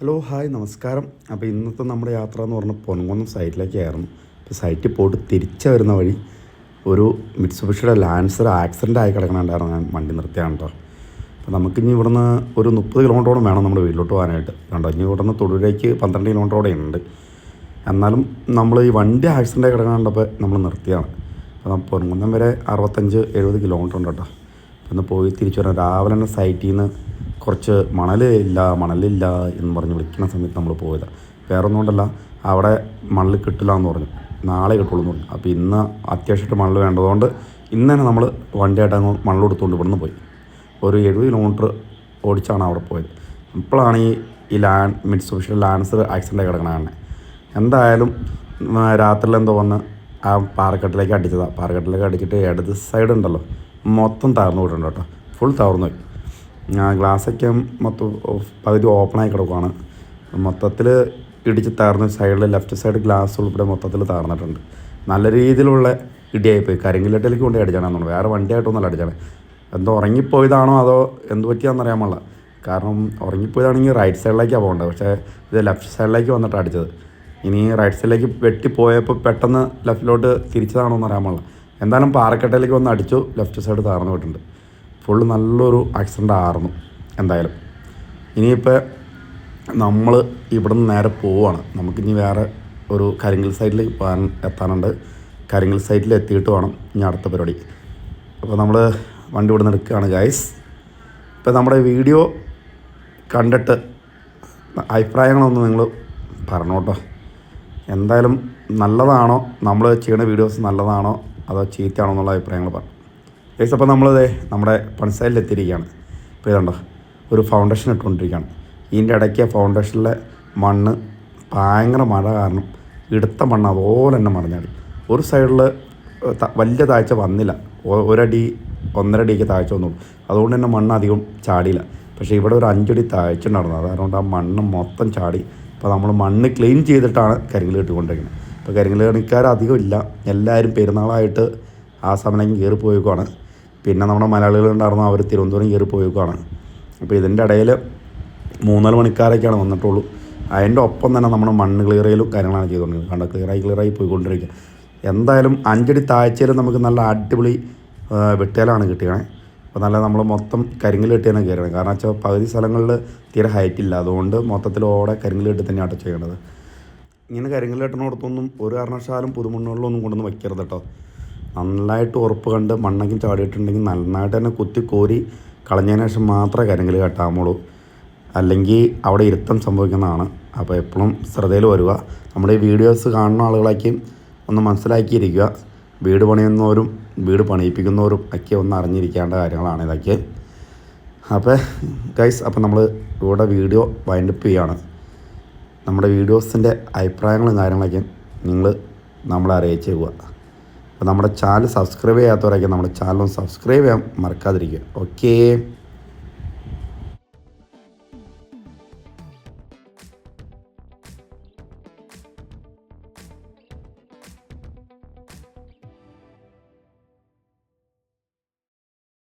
Hello hi നമസ്കാരം. അപ്പോൾ ഇന്നത്തെ നമ്മുടെ യാത്ര എന്ന് പറഞ്ഞാൽ പൊൻകുന്നം സൈറ്റിലേക്കായിരുന്നു ഇപ്പോൾ സൈറ്റിൽ പോയിട്ട് തിരിച്ചു വരുന്ന വഴി ഒരു മിറ്റ്സുബിഷിയുടെ ലാൻസർ ആക്സിഡന്റ് ആയി കിടക്കണുണ്ടായിരുന്നു. ഞാൻ വണ്ടി നിർത്തിയാണ് കേട്ടോ അപ്പോൾ നമുക്കിനി ഇവിടുന്ന് ഒരു മുപ്പത് കിലോമീറ്ററോളം വേണം നമ്മുടെ വീട്ടിലോട്ട് പോകാനായിട്ട്. കണ്ടോ ഇനി ഇവിടുന്ന് തൊടുപുഴയ്ക്ക് പന്ത്രണ്ട് കിലോമീറ്ററോടെ ഉണ്ട്. എന്നാലും നമ്മൾ ഈ വണ്ടി ആക്സിഡന്റ് ആയി കിടക്കണുണ്ടപ്പോൾ നമ്മൾ നിർത്തിയാണ്. അപ്പോൾ പൊൻകുന്നം വരെ അറുപത്തഞ്ച് എഴുപത് കിലോമീറ്റർ ഉണ്ട് കേട്ടോ അപ്പോൾ ഒന്ന് പോയി തിരിച്ചു വരാം. രാവിലെ തന്നെ സൈറ്റിൽ നിന്ന് കുറച്ച് മണലില്ല മണലില്ല എന്ന് പറഞ്ഞ് വിളിക്കുന്ന സമയത്ത് നമ്മൾ പോയത്. വേറെ ഒന്നുകൊണ്ടല്ല അവിടെ മണൽ കിട്ടില്ല എന്ന് പറഞ്ഞു. നാളെ കിട്ടുള്ളൂ എന്ന് പറഞ്ഞു. അപ്പോൾ ഇന്ന് അത്യാവശ്യമായിട്ട് മണൽ വേണ്ടതുകൊണ്ട് ഇന്ന് തന്നെ നമ്മൾ വണ്ടിയായിട്ട് അങ്ങ് മണൽ കൊടുത്തുകൊണ്ട് ഇവിടുന്ന് പോയി. ഒരു എഴുപത് കിലോമീറ്റർ ഓടിച്ചാണ് അവിടെ പോയത്. ഇപ്പോഴാണ് ഈ ഈ ലാൻ ഓഫീഷ്യൽ ലാൻസർ ആക്സിഡന്റ് കിടക്കണ കാണുന്നത് എന്തായാലും രാത്രിയിൽ എന്തോ വന്ന് ആ പാറക്കെട്ടിലേക്ക് അടിച്ചതാണ് പാറക്കെട്ടിലേക്ക് അടിച്ചിട്ട് ഇടത് സൈഡ് ഉണ്ടല്ലോ മൊത്തം തകർന്നു വിട്ടുണ്ട് കേട്ടോ. ഫുൾ തകർന്നു പോയി. ഗ്ലാസ്സൊക്കെ മൊത്തം പകുതി ഓപ്പണായി കിടക്കുവാണ്. മൊത്തത്തിൽ ഇടിച്ച് താർന്ന് സൈഡിൽ ലെഫ്റ്റ് സൈഡ് ഗ്ലാസ് ഉൾപ്പെടെ മൊത്തത്തിൽ താർന്നിട്ടുണ്ട് നല്ല രീതിയിലുള്ള ഇടിയായിപ്പോയി. കരിങ്കിലട്ടിലേക്ക് കൊണ്ട് അടിച്ചാണെന്നുണ്ട് വേറെ വണ്ടിയായിട്ടൊന്നല്ല അടിച്ചാണ് എന്തോ ഉറങ്ങിപ്പോയതാണോ അതോ എന്ത് പറ്റിയാണെന്നറിയാൻ പാടില്ല. കാരണം ഉറങ്ങിപ്പോയതാണെങ്കിൽ റൈറ്റ് സൈഡിലേക്കാണ് പോകേണ്ടത്. പക്ഷേ ഇത് ലെഫ്റ്റ് സൈഡിലേക്ക് വന്നിട്ട് അടിച്ചത്. ഇനി റൈറ്റ് സൈഡിലേക്ക് വെട്ടിപ്പോയപ്പോൾ പെട്ടെന്ന് ലെഫ്റ്റിലോട്ട് തിരിച്ചതാണോ എന്നറിയാൻ പാടില്ല. എന്തായാലും പാറക്കെട്ടയിലേക്ക് വന്ന് അടിച്ചു. ലെഫ്റ്റ് സൈഡ് താർന്നു പോയിട്ടുണ്ട്. ഫുള്ള് നല്ലൊരു ആക്സിഡന്റ് ആയിരുന്നു എന്തായാലും. ഇനിയിപ്പോൾ നമ്മൾ ഇവിടുന്ന് നേരെ പോവുകയാണ് നമുക്കിനി വേറെ ഒരു കരിങ്കൽ സൈഡിൽ പോകാൻ എത്താനുണ്ട്. കരിങ്കൽ സൈഡിൽ എത്തിയിട്ട് വേണം ഇനി അടുത്ത പരിപാടി. അപ്പോൾ നമ്മൾ വണ്ടി ഇവിടുന്ന് എടുക്കുകയാണ് ഗൈസ് ഇപ്പോൾ നമ്മുടെ വീഡിയോ കണ്ടിട്ട് അഭിപ്രായങ്ങളൊന്ന് നിങ്ങൾ പറഞ്ഞോട്ടോ. എന്തായാലും നല്ലതാണോ? നമ്മൾ ചെയ്യുന്ന വീഡിയോസ് നല്ലതാണോ? അതോ ചീത്തയാണോ എന്നുള്ള അഭിപ്രായങ്ങൾ പറഞ്ഞു ഗൈസ് അപ്പോൾ നമ്മളത് നമ്മുടെ പൺസൈഡിൽ എത്തിയിരിക്കുകയാണ് ഇപ്പോൾ ഇതുണ്ടോ ഒരു ഫൗണ്ടേഷൻ ഇട്ടുകൊണ്ടിരിക്കുകയാണ് ഇതിന്റെ ഇടയ്ക്ക് ഫൗണ്ടേഷനിലെ മണ്ണ് ഭയങ്കര മഴ കാരണം ഇടുത്ത മണ്ണ് അതുപോലെ തന്നെ മറിഞ്ഞാടി. ഒരു സൈഡിൽ വലിയ താഴ്ച വന്നില്ല. ഒരടി ഒന്നര താഴ്ച വന്നുള്ളൂ അതുകൊണ്ട് തന്നെ മണ്ണ് അധികം ചാടിയില്ല. പക്ഷേ ഇവിടെ ഒരു അഞ്ചടി താഴ്ച ഉണ്ടായിരുന്നു. അതുകൊണ്ട് ആ മണ്ണ് മൊത്തം ചാടി. അപ്പോൾ നമ്മൾ മണ്ണ് ക്ലീൻ ചെയ്തിട്ടാണ് കരിങ്കൽ ഇട്ടുകൊണ്ടിരിക്കുന്നത് അപ്പോൾ കരിങ്കൽ പണിക്കാർ അധികം ഇല്ല. എല്ലാവരും പെരുന്നാളായിട്ട് ആ സമയം കയറി പോയേക്കുവാണ് പിന്നെ നമ്മുടെ മലയാളികൾ ഉണ്ടായിരുന്നു അവർ തിരുവനന്തപുരം കയറി പോയേക്കുവാണ്. അപ്പോൾ ഇതിന്റെ ഇടയിൽ മൂന്നാൽ മണിക്കാരൊക്കെയാണ് വന്നിട്ടുള്ളൂ. അതിന്റെ ഒപ്പം തന്നെ നമ്മൾ മണ്ണ് ക്ലിയർ ചെയ്യലും കാര്യങ്ങളാണ് ചെയ്തുകൊണ്ടിരിക്കുന്നത്. കണ്ട? ക്ലിയറായി ക്ലിയറായി പോയിക്കൊണ്ടിരിക്കുക. എന്തായാലും അഞ്ചടി താഴ്ചയിൽ നമുക്ക് നല്ല അടിപൊളി വെട്ടിയാലാണ് കിട്ടിയത് അപ്പോൾ നല്ല നമ്മൾ മൊത്തം കരിങ്കൽ കെട്ടിയാണ് കയറണം. കാരണം വെച്ചാൽ പകുതി സ്ഥലങ്ങളിൽ തീരെ ഹൈറ്റ് ഇല്ല. അതുകൊണ്ട് മൊത്തത്തിൽ ഓടെ കരിങ്കൽ കെട്ടി തന്നെയാണ് ചെയ്യേണ്ടത്. ഇങ്ങനെ കരിങ്കൽ കെട്ടണോടത്തൊന്നും ഒരു കാരണവശാലും പുതുമണ്ണുകളിലൊന്നും കൊണ്ടൊന്നും വയ്ക്കരുത് കേട്ടോ. നന്നായിട്ട് ഉറപ്പ് കണ്ട് മണ്ണൊക്കെ ചാടിയിട്ടുണ്ടെങ്കിൽ നന്നായിട്ട് തന്നെ കുത്തി കോരി കളഞ്ഞതിന് ശേഷം മാത്രമേ കരിങ്കൽ കെട്ടാമുള്ളൂ അല്ലെങ്കിൽ അവിടെ ഇരുത്തം സംഭവിക്കുന്നതാണ്. അപ്പോൾ എപ്പോഴും ശ്രദ്ധയിൽ വരിക. നമ്മുടെ ഈ വീഡിയോസ് കാണുന്ന ആളുകളൊക്കെ ഒന്ന് മനസ്സിലാക്കിയിരിക്കുക. വീട് പണിയുന്നവരും വീട് പണിയിപ്പിക്കുന്നവരും ഒക്കെ ഒന്ന് അറിഞ്ഞിരിക്കേണ്ട കാര്യങ്ങളാണ് ഇതൊക്കെ. അപ്പോൾ ഗൈസ് അപ്പോൾ നമ്മൾ ഇവിടെ വീഡിയോ വൈൻഡപ്പ് ചെയ്യുകയാണ്. നമ്മുടെ വീഡിയോസിന്റെ അഭിപ്രായങ്ങളും കാര്യങ്ങളൊക്കെ നിങ്ങൾ നമ്മളെ അറിയിച്ചേക്കുക അപ്പോൾ നമ്മുടെ ചാനൽ സബ്സ്ക്രൈബ് ചെയ്യാത്തവരൊക്കെ നമ്മുടെ ചാനൽ സബ്സ്ക്രൈബ് ചെയ്യാൻ മറക്കാതിരിക്കുക. ഓക്കേ.